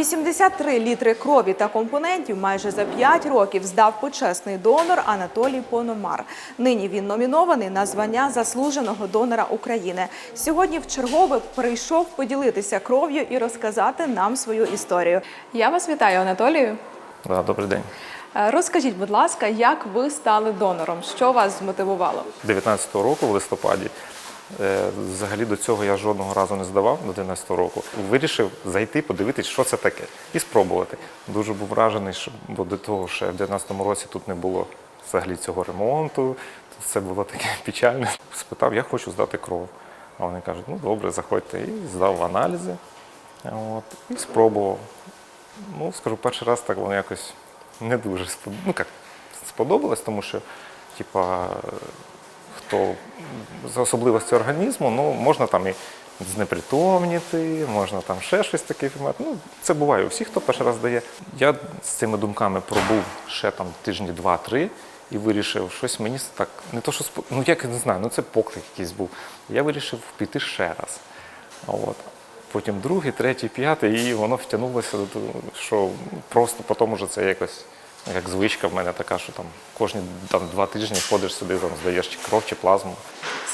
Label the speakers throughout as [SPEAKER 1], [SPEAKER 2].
[SPEAKER 1] 83 літри крові та компонентів майже за 5 років здав почесний донор Анатолій Пономар. Нині він номінований на звання заслуженого донора України. Сьогодні в чергове прийшов поділитися кров'ю і розказати нам свою історію. Я вас вітаю, Анатолію.
[SPEAKER 2] Да, добрий день.
[SPEAKER 1] Е, Розкажіть, будь ласка, як ви стали донором? Що вас змотивувало?
[SPEAKER 2] 19-го року в листопаді. Е, Взагалі до цього я жодного разу не здавав до 19-го року. Вирішив зайти, подивитись, що це таке, і спробувати. Дуже був вражений, що бо до того ще в 19-му році тут не було взагалі цього ремонту. Все було таке печальне. Спитав, я хочу здати кров. А вони кажуть, ну добре, заходьте. І здав аналізи. От, і спробував. Ну, скажу, перший раз так воно якось не дуже спод... ну, як, сподобалось, тому що, типа, хто особливості організму, ну, можна там і знепритомніти, можна там ще щось таке. Ну, це буває у всіх, хто перший раз дає. Я з цими думками пробув ще там тижні два-три і вирішив, щось мені так, не то, що спо- ну як я не знаю, ну це поклик якийсь був. Я вирішив піти ще раз. От. Потім другий, третій, п'ятий, і воно втягнулося до того, що просто потім уже це якось як звичка в мене така, що там кожні там, два тижні ходиш сюди, там, здаєш чи кров чи плазму.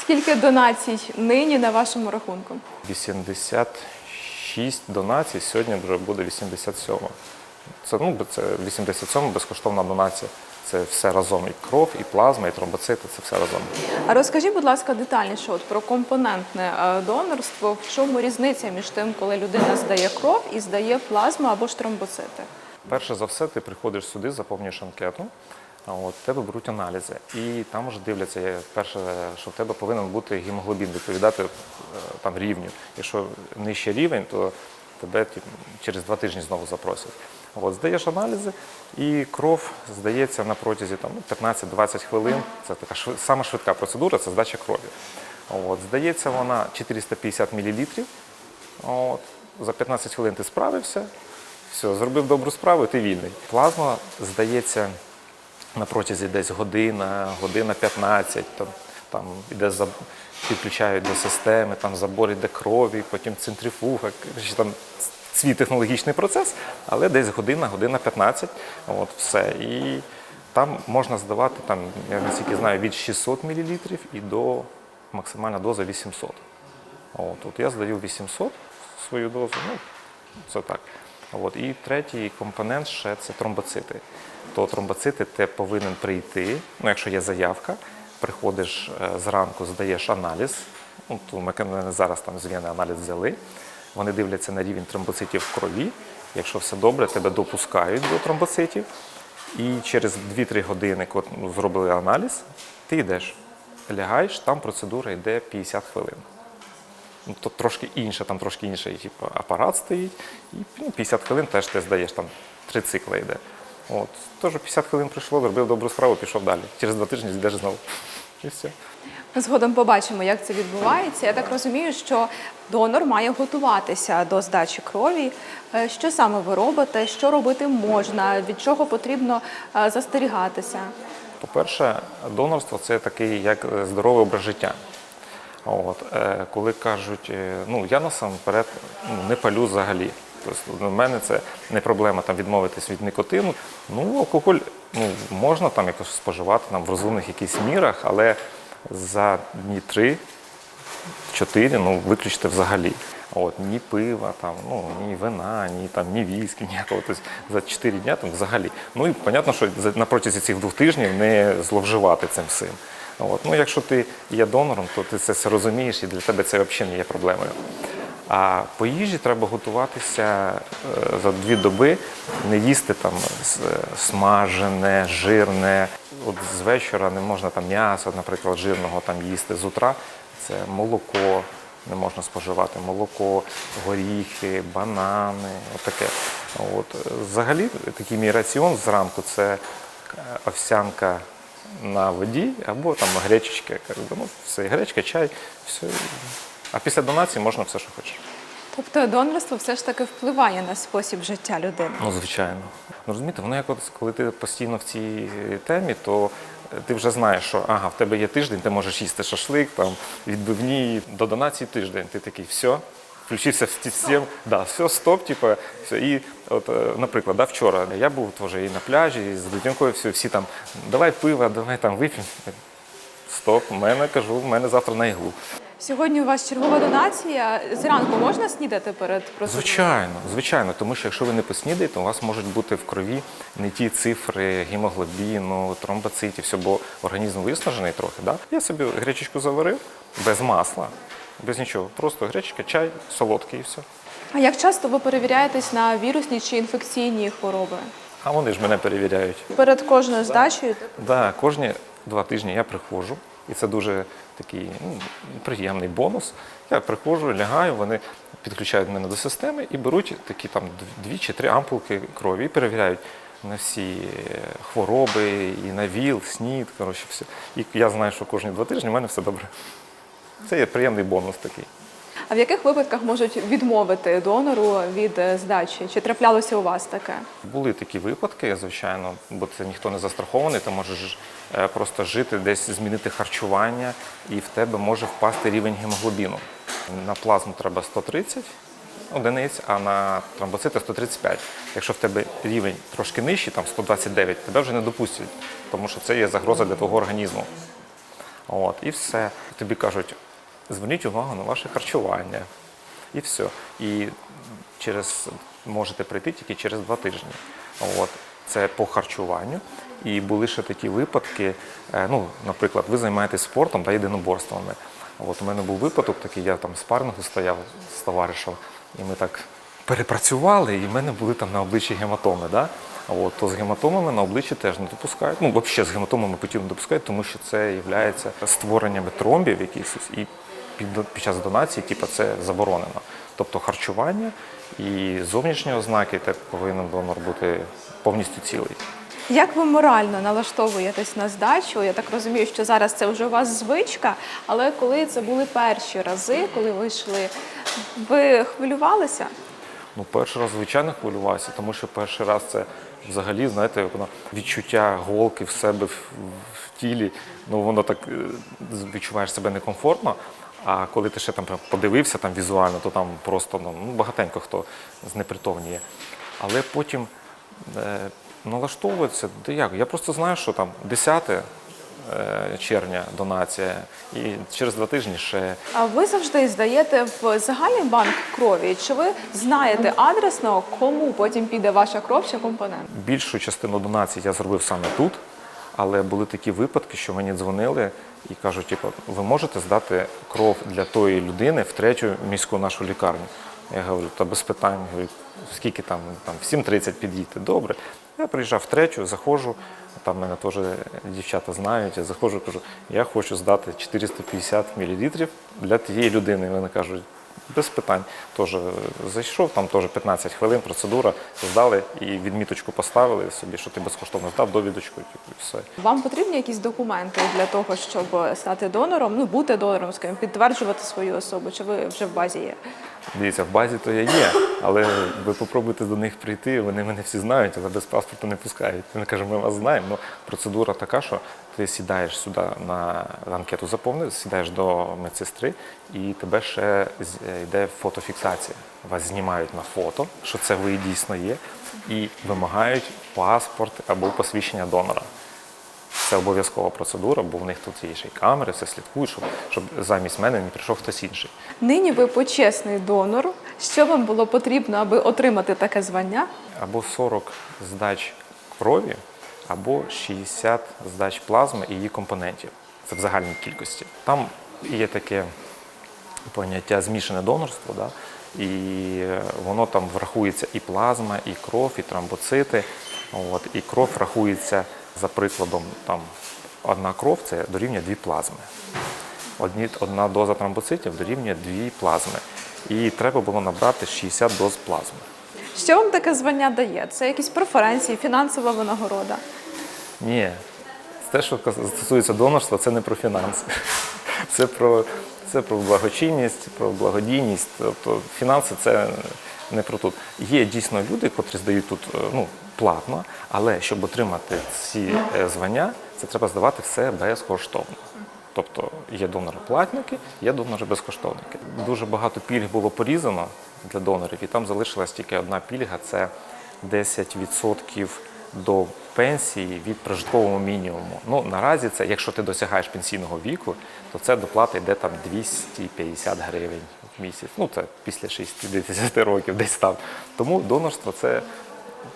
[SPEAKER 1] Скільки донацій нині на вашому рахунку?
[SPEAKER 2] 86 донацій, сьогодні вже буде 87. Це, ну, це 87 безкоштовна донація. Це все разом. І кров, і плазма, і тромбоцити, це все разом.
[SPEAKER 1] А розкажіть, будь ласка, детальніше от про компонентне е, донорство. В чому різниця між тим, коли людина здає кров і здає плазму або ж тромбоцити?
[SPEAKER 2] Перше за все, ти приходиш сюди, заповнюєш анкету, а от тебе беруть аналізи, і там вже дивляться, перше, що в тебе повинен бути гемоглобін відповідати е, там рівню. Якщо нижче рівень, то тебе тип, через два тижні знову запросять. От, здаєш аналізи, і кров здається на протязі там, ну, 15-20 хвилин. Це така швид, сама швидка процедура, це здача крові. От, здається вона 450 мл. От, за 15 хвилин ти справився, все, зробив добру справу, ти вільний. Плазма здається на протязі десь година, година 15, там, там іде за, підключають до системи, там забор іде крові, потім центрифуга, там свій технологічний процес, але десь година, година 15, от все. І там можна здавати, там, я наскільки знаю, від 600 мл і до максимальна доза 800. От, от я здаю 800 свою дозу, ну, це так. От, і третій компонент ще це тромбоцити. То тромбоцити ти повинен прийти, ну, якщо є заявка, приходиш е, зранку, здаєш аналіз. Ну, то ми зараз там з аналіз взяли. Вони дивляться на рівень тромбоцитів в крові. Якщо все добре, тебе допускають до тромбоцитів. І через 2-3 години, коли зробили аналіз, ти йдеш, лягаєш, там процедура йде 50 хвилин. Ну, то трошки інше, там трошки інший типу, апарат стоїть. І ну, 50 хвилин теж ти здаєш, там три цикли йде. От, теж 50 хвилин пройшло, зробив добру справу, пішов далі. Через два тижні йдеш знову. І все.
[SPEAKER 1] Згодом побачимо, як це відбувається. Я так розумію, що донор має готуватися до здачі крові. Е, Що саме ви робите? Що робити можна? Від чого потрібно е, застерігатися?
[SPEAKER 2] По-перше, донорство це такий як е, здоровий образ життя. От, е, коли кажуть, е, ну я насамперед ну, не палю взагалі. Тобто для мене це не проблема там відмовитись від никотину. Ну, алкоголь ну, можна там якось споживати там, в розумних якихось мірах, але за дні три, чотири ну, виключити взагалі. От, ні пива, там, ну, ні вина, ні, там, ні віскі, ніякого. Тобто за 4 дня там взагалі. Ну і понятно, що на протязі цих двох тижнів не зловживати цим всім. От. Ну, якщо ти є донором, то ти це все розумієш і для тебе це взагалі не є проблемою. А по їжі треба готуватися е, за дві доби, не їсти там смажене, жирне. От з вечора не можна там м'ясо, наприклад, жирного там їсти з утра. Це молоко не можна споживати, молоко, горіхи, банани, отаке. От. е, Взагалі, такий мій раціон зранку це е, овсянка на воді або там гречечки. гречечка. Ну, все, гречка, чай, все. А після донації можна все, що хочеш.
[SPEAKER 1] Тобто донорство все ж таки впливає на спосіб життя людини.
[SPEAKER 2] Ну, звичайно. Ну, розумієте, воно як от, коли ти постійно в цій темі, то е, ти вже знаєш, що ага, в тебе є тиждень, ти можеш їсти шашлик, там, відбивні, до донації тиждень. Ти такий, все, включився в систему, да, все, стоп, типу, все. І от, е, наприклад, да, вчора я був теж і на пляжі, і з дитинкою, все, всі там, давай пиво, давай там вип'ємо. Стоп, в мене кажу, в мене завтра на іглу.
[SPEAKER 1] Сьогодні у вас чергова донація. Зранку можна снідати перед процедурою?
[SPEAKER 2] Звичайно, звичайно, тому що якщо ви не поснідаєте, у вас можуть бути в крові не ті цифри гемоглобіну, тромбоцитів, все, бо організм виснажений трохи. Да? Я собі гречечку заварив без масла, без нічого. Просто гречка, чай, солодкий і все.
[SPEAKER 1] А як часто ви перевіряєтесь на вірусні чи інфекційні хвороби?
[SPEAKER 2] А вони ж мене перевіряють.
[SPEAKER 1] Перед кожною здачею
[SPEAKER 2] Да, кожні два тижні я приходжу, і це дуже такий ну, приємний бонус. Я приходжу, лягаю, вони підключають мене до системи і беруть такі там дві чи три ампулки крові і перевіряють на всі е, хвороби, і на ВІЛ, СНІД, коротше, все. І я знаю, що кожні два тижні в мене все добре. Це є приємний бонус такий.
[SPEAKER 1] А в яких випадках можуть відмовити донору від е, здачі? Чи траплялося у вас таке?
[SPEAKER 2] Були такі випадки, звичайно, бо це ніхто не застрахований, ти можеш е, просто жити, десь змінити харчування, і в тебе може впасти рівень гемоглобіну. На плазму треба 130 одиниць, а на тромбоцити 135. Якщо в тебе рівень трошки нижчий, там 129, тебе вже не допустять, тому що це є загроза для твого організму. От, і все. Тобі кажуть, зверніть увагу на ваше харчування. І все. І через можете прийти тільки через два тижні. От. Це по харчуванню. І були ще такі випадки. е, Ну, наприклад, ви займаєтесь спортом та єдиноборствами. От у мене був випадок такий, я там з спаррингу стояв з товаришем, і ми так перепрацювали, і в мене були там на обличчі гематоми. Да? От, то з гематомами на обличчі теж не допускають. Ну, взагалі з гематомами потім не допускають, тому що це є створенням тромбів якихось, і під, під час донації, типу, це заборонено. Тобто харчування і зовнішні ознаки, те повинен донор бути повністю цілий.
[SPEAKER 1] Як ви морально налаштовуєтесь на здачу? Я так розумію, що зараз це вже у вас звичка, але коли це були перші рази, коли ви йшли, ви хвилювалися?
[SPEAKER 2] Ну, перший раз, звичайно, хвилювався, тому що перший раз це взагалі, знаєте, воно відчуття голки в себе в, в тілі, ну воно так е, відчуваєш себе некомфортно. А коли ти ще там подивився там візуально, то там просто ну, ну, багатенько хто знепритомніє. Але потім е, налаштовується, де як? Я просто знаю, що там 10 е, червня донація, і через два тижні ще
[SPEAKER 1] А ви завжди здаєте в загальний банк крові? Чи ви знаєте адресно, кому потім піде ваша кров чи компонент?
[SPEAKER 2] Більшу частину донацій я зробив саме тут, але були такі випадки, що мені дзвонили і кажуть, типу, ви можете здати кров для тої людини в третю міську нашу лікарню. Я говорю, та без питань, говорю, скільки там, там в 7.30 підійти. Добре. Я приїжджав в третю, заходжу, там мене теж дівчата знають, я заходжу, кажу, я хочу здати 450 мл для тієї людини. І вони кажуть, без питань. Тож е, зайшов, там теж 15 хвилин, процедура, здали і відміточку поставили собі, що ти безкоштовно здав, довідочку типу, і все.
[SPEAKER 1] Вам потрібні якісь документи для того, щоб стати донором, ну бути донором, скажімо, підтверджувати свою особу? Чи ви вже в базі є?
[SPEAKER 2] Дивіться, в базі то я є, але ви попробуйте до них прийти, вони мене всі знають, але без паспорту не пускають. Вони кажуть, ми вас знаємо. Ну, процедура така, що ти сідаєш сюди на анкету заповнив, сідаєш до медсестри, і тебе ще з- йде фотофіксація. Вас знімають на фото, що це ви дійсно є, і вимагають паспорт або посвідчення донора. Це обов'язкова процедура, бо в них тут є ще й камери, все слідкують, щоб, щоб замість мене не прийшов хтось інший.
[SPEAKER 1] Нині ви почесний донор. Що вам було потрібно, аби отримати таке звання?
[SPEAKER 2] або 40 здач крові, або 60 здач плазми і її компонентів. Це в загальній кількості. Там є таке поняття змішане донорство, да? і воно там врахується і плазма, і кров, і тромбоцити. От, і кров рахується за прикладом, там одна кров це дорівнює дві плазми. Одні, одна доза тромбоцитів дорівнює дві плазми. І треба було набрати 60 доз плазми.
[SPEAKER 1] Що вам таке звання дає? Це якісь преференції, фінансова винагорода?
[SPEAKER 2] Ні, те, що стосується донорства, це не про фінанси. Це про, це про благочинність, про благодійність. Тобто фінанси це не про тут. Є дійсно люди, котрі здають тут е, ну, платно, але щоб отримати ці е, звання, це треба здавати все безкоштовно. Тобто є донори-платники, є донори-безкоштовники. Дуже багато пільг було порізано для донорів, і там залишилась тільки одна пільга це 10% до пенсії від прожиткового мінімуму. Ну наразі це, якщо ти досягаєш пенсійного віку, то це доплата йде там 250 гривень в місяць. Ну це після 60 років десь там. Тому донорство це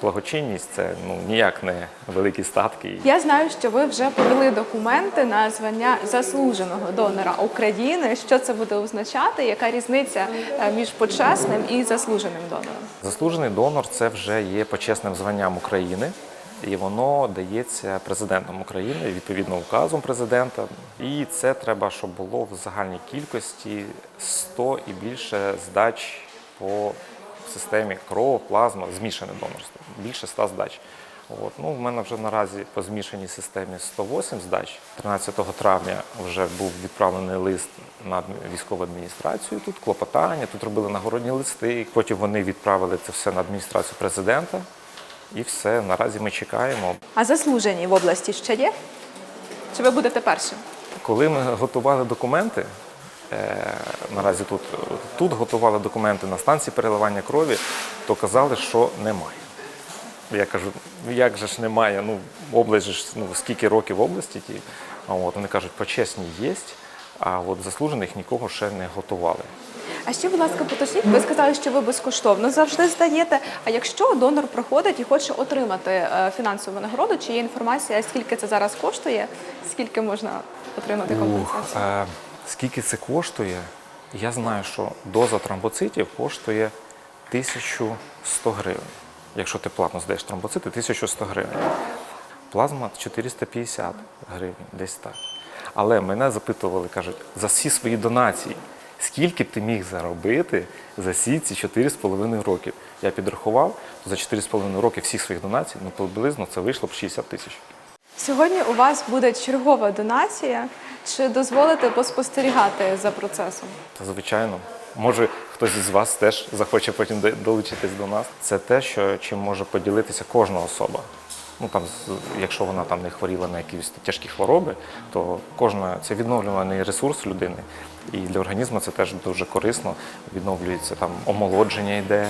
[SPEAKER 2] благочинність, це ну ніяк не великі статки.
[SPEAKER 1] Я знаю, що ви вже подали документи на звання заслуженого донора України. Що це буде означати? Яка різниця е, між почесним і заслуженим донором?
[SPEAKER 2] Заслужений донор це вже є почесним званням України, і воно дається президентом України, відповідно указом президента. І це треба, щоб було в загальній кількості 100 і більше здач по системі кров, плазма, змішане донорство. Більше 100 здач. От. Ну, в мене вже наразі по змішаній системі 108 здач. 13 травня вже був відправлений лист на військову адміністрацію. Тут клопотання, тут робили нагородні листи. Потім вони відправили це все на адміністрацію президента. І все, наразі ми чекаємо.
[SPEAKER 1] А заслужені в області ще є? Чи ви будете першим?
[SPEAKER 2] Коли ми готували документи, наразі тут, тут готували документи на станції переливання крові, то казали, що немає. Я кажу, ну як же ж немає? Ну, область же ж, ну, скільки років в області ті. От, вони кажуть, почесні є, а от заслужених нікого ще не готували.
[SPEAKER 1] А ще, будь ласка, поточніть, ви сказали, що ви безкоштовно завжди здаєте. А якщо донор проходить і хоче отримати е, фінансову нагороду, чи є інформація, скільки це зараз коштує, скільки можна отримати компенсацію?
[SPEAKER 2] Е, скільки це коштує? Я знаю, що доза тромбоцитів коштує 1100 гривень. Якщо ти платно здаєш тромбоцити, 1100 гривень. Плазма 450 гривень, десь так. Але мене запитували, кажуть, за всі свої донації, скільки б ти міг заробити за всі ці 4,5 років? Я підрахував, то за 4,5 роки всіх своїх донацій, ну приблизно це вийшло б 60 тисяч.
[SPEAKER 1] Сьогодні у вас буде чергова донація. Чи дозволите поспостерігати за процесом?
[SPEAKER 2] Та, Звичайно, може хтось із вас теж захоче потім долучитись до нас. Це те, що чим може поділитися кожна особа. Ну там, якщо вона там не хворіла на якісь тяжкі хвороби, то кожна це відновлюваний ресурс людини. І для організму це теж дуже корисно. Відновлюється там омолодження йде,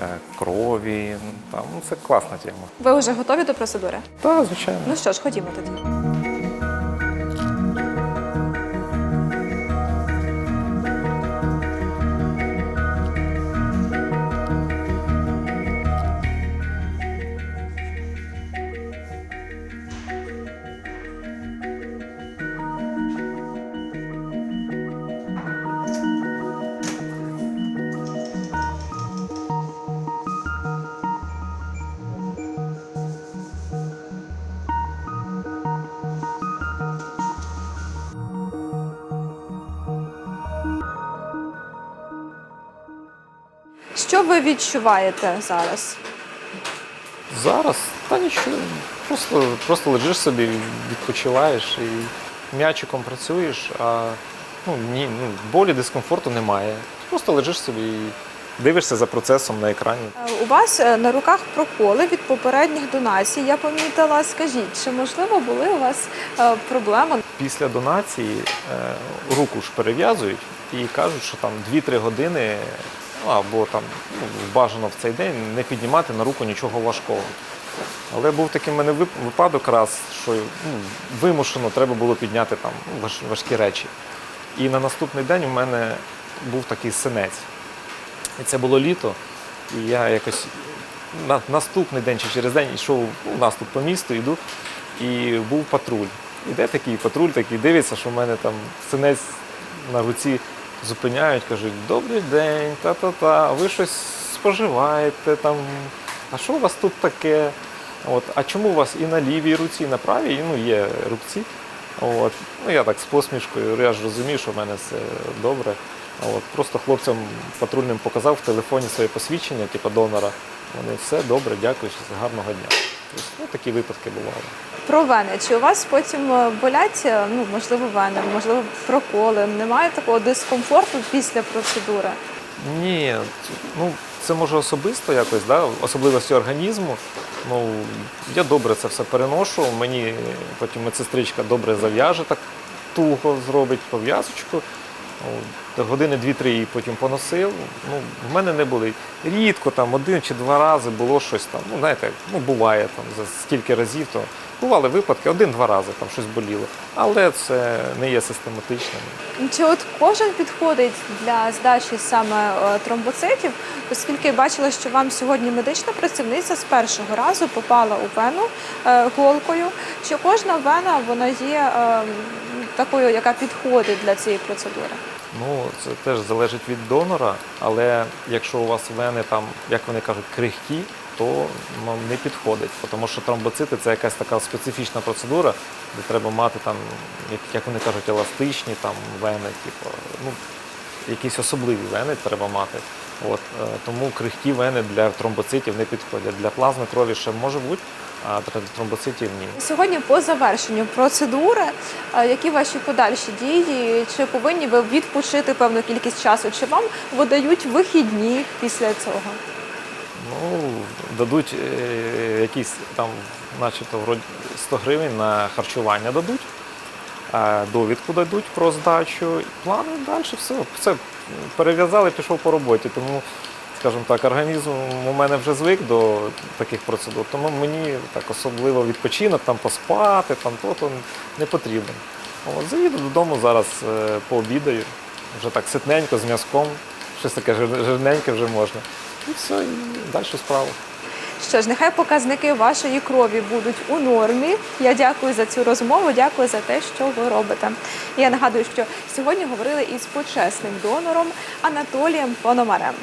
[SPEAKER 2] е, крові. ну, Там ну, це класна тема.
[SPEAKER 1] Ви вже готові до процедури?
[SPEAKER 2] Так, звичайно.
[SPEAKER 1] Ну що ж, ходімо тоді. Що ви відчуваєте зараз?
[SPEAKER 2] Зараз та нічого. Просто, просто лежиш собі, відпочиваєш і м'ячиком працюєш, а ну, ні, ну, болі, дискомфорту немає. Просто лежиш собі і дивишся за процесом на екрані.
[SPEAKER 1] Е, У вас е, на руках проколи від попередніх донацій. Я помітила. Скажіть, чи можливо були у вас е, проблеми?
[SPEAKER 2] Після донації руку ж перев'язують і кажуть, що там 2-3 години або там ну, бажано в цей день не піднімати на руку нічого важкого. Але був такий в мене випадок раз, що ну, вимушено треба було підняти там ну, важ- важкі речі. І на наступний день у мене був такий синець. І це було літо. І я якось на наступний день чи через день йшов ну, у нас тут по місту, йду, і був патруль. Іде такий патруль, такий дивиться, що в мене там синець на руці зупиняють, кажуть, добрий день, та-та-та, ви щось споживаєте там. А що у вас тут таке? От, а чому у вас і на лівій руці, і на правій ну, є рубці? От. Ну, я так з посмішкою, я ж розумію, що в мене все добре. От. Просто хлопцям патрульним показав в телефоні своє посвідчення, типу донора. Вони все добре, дякую, гарного дня. Ну, такі випадки бували.
[SPEAKER 1] Про вени. Чи у вас потім е, болять, е, ну можливо, вени, можливо, проколи? Немає такого дискомфорту після процедури?
[SPEAKER 2] Ні, ну це може особисто якось, да? особливості організму. Ну, я добре це все переношу. Мені потім медсестричка добре зав'яже так туго зробить пов'язочку. Години дві-три її потім поносив. Ну, в мене не були. Рідко там один чи два рази було щось там. Ну, знаєте, ну буває там за стільки разів, то бували випадки, один-два рази там щось боліло. Але це не є систематичним.
[SPEAKER 1] Чи от кожен підходить для здачі саме е, тромбоцитів, оскільки бачила, що вам сьогодні медична працівниця з першого разу попала у вену е, голкою. Чи кожна вена вона є е, такою, яка підходить для цієї процедури?
[SPEAKER 2] Ну, це теж залежить від донора, але якщо у вас вени там, як вони кажуть, крихкі, то ну, не підходить, тому що тромбоцити це якась така специфічна процедура, де треба мати там, як, вони кажуть, еластичні там вени, типу, ну, якісь особливі вени треба мати. От, е, тому крихкі вени для тромбоцитів не підходять. Для плазми крові ще може бути, а тромбоцитів ні.
[SPEAKER 1] Сьогодні по завершенню процедури, які ваші подальші дії? Чи повинні ви відпочити певну кількість часу? Чи вам видають вихідні після цього?
[SPEAKER 2] Ну, дадуть е, якісь там, начебто, вроді 100 гривень на харчування дадуть, е, довідку дадуть про здачу, плани далі все. Все перев'язали, пішов по роботі. Тому, скажімо так, організм у мене вже звик до таких процедур, тому мені так особливо відпочинок, там поспати, там то, то не потрібен. От, заїду додому зараз, е, пообідаю, вже так ситненько, з м'язком, щось таке жирненьке вже можна. І все, і далі справа.
[SPEAKER 1] Що ж, нехай показники вашої крові будуть у нормі. Я дякую за цю розмову, дякую за те, що ви робите. Я нагадую, що сьогодні говорили із почесним донором Анатолієм Пономарем.